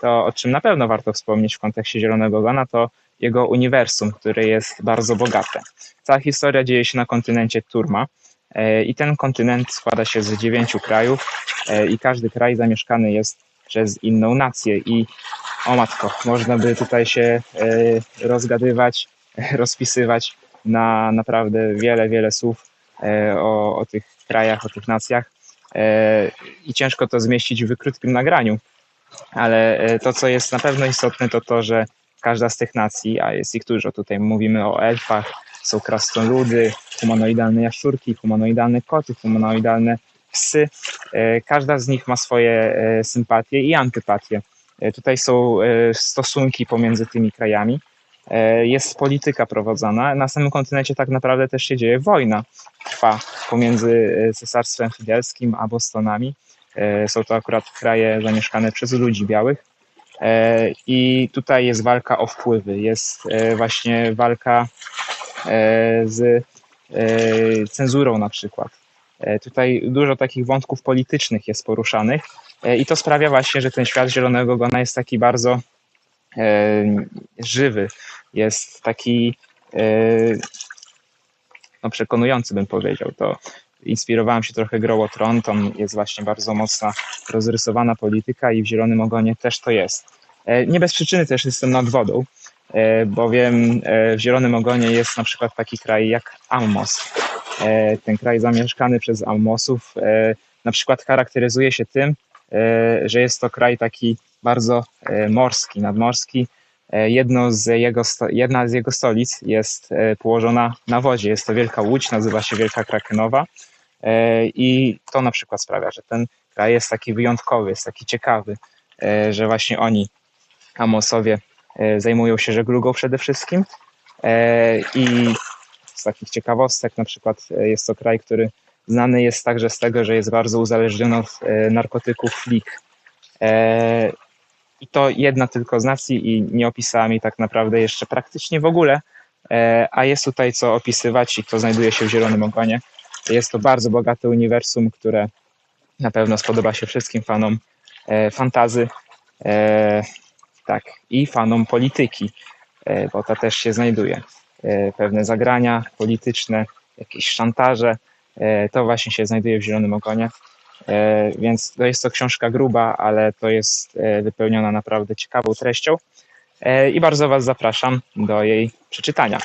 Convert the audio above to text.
to o czym na pewno warto wspomnieć w kontekście Zielonego Ogona, to jego uniwersum, które jest bardzo bogate. Cała historia dzieje się na kontynencie Turma e, i ten kontynent składa się z dziewięciu krajów e, i każdy kraj zamieszkany jest przez inną nację. I o matko, można by tutaj się e, rozgadywać, rozpisywać na naprawdę wiele, wiele słów o, o tych krajach, o tych nacjach. I ciężko to zmieścić w krótkim nagraniu, ale e, to, co jest na pewno istotne, to to, że każda z tych nacji, a jest ich dużo, tutaj mówimy o elfach, są krasnoludy, humanoidalne jaszczurki, humanoidalne koty, humanoidalne psy. E, Każda z nich ma swoje e, sympatie i antypatie. Tutaj są stosunki pomiędzy tymi krajami. Jest polityka prowadzona. Na samym kontynencie tak naprawdę też się dzieje wojna. Trwa pomiędzy Cesarstwem Fidelskim a Bostonami. E, Są to akurat kraje zamieszkane przez ludzi białych. E, I tutaj jest walka o wpływy. Jest e, właśnie walka z cenzurą na przykład. Tutaj dużo takich wątków politycznych jest poruszanych i to sprawia właśnie, że ten świat Zielonego Gona jest taki bardzo żywy, jest taki no, przekonujący bym powiedział. To inspirowałem się trochę grą o Tron, tam jest właśnie bardzo mocna rozrysowana polityka i w Zielonym Ogonie też to jest. E, Nie bez przyczyny też jestem nad wodą, e, bowiem e, w Zielonym Ogonie jest na przykład taki kraj jak Ammos. Ten kraj zamieszkany przez Ammosów na przykład charakteryzuje się tym, że jest to kraj taki bardzo morski, nadmorski. E, Jedno z jego, jedna z jego stolic jest e, położona na wodzie. Jest to wielka łódź, nazywa się Wielka Krakenowa. E, I to na przykład sprawia, że ten kraj jest taki wyjątkowy, jest taki ciekawy, że właśnie oni, Amosowie, zajmują się żeglugą przede wszystkim. I z takich ciekawostek, na przykład jest to kraj, który znany jest także z tego, że jest bardzo uzależniony od narkotyków flik. I to jedna tylko z nacji i nie opisała mi tak naprawdę jeszcze praktycznie w ogóle, e, a jest tutaj co opisywać i to znajduje się w Zielonym Ogonie. Jest to bardzo bogate uniwersum, które na pewno spodoba się wszystkim fanom e, fantazy, e, tak, i fanom polityki, bo ta też się znajduje. Pewne zagrania polityczne, jakieś szantaże, to właśnie się znajduje w Zielonym Ogonie. E, Więc to jest to książka gruba, ale to jest e, wypełniona naprawdę ciekawą treścią. E, I bardzo Was zapraszam do jej przeczytania.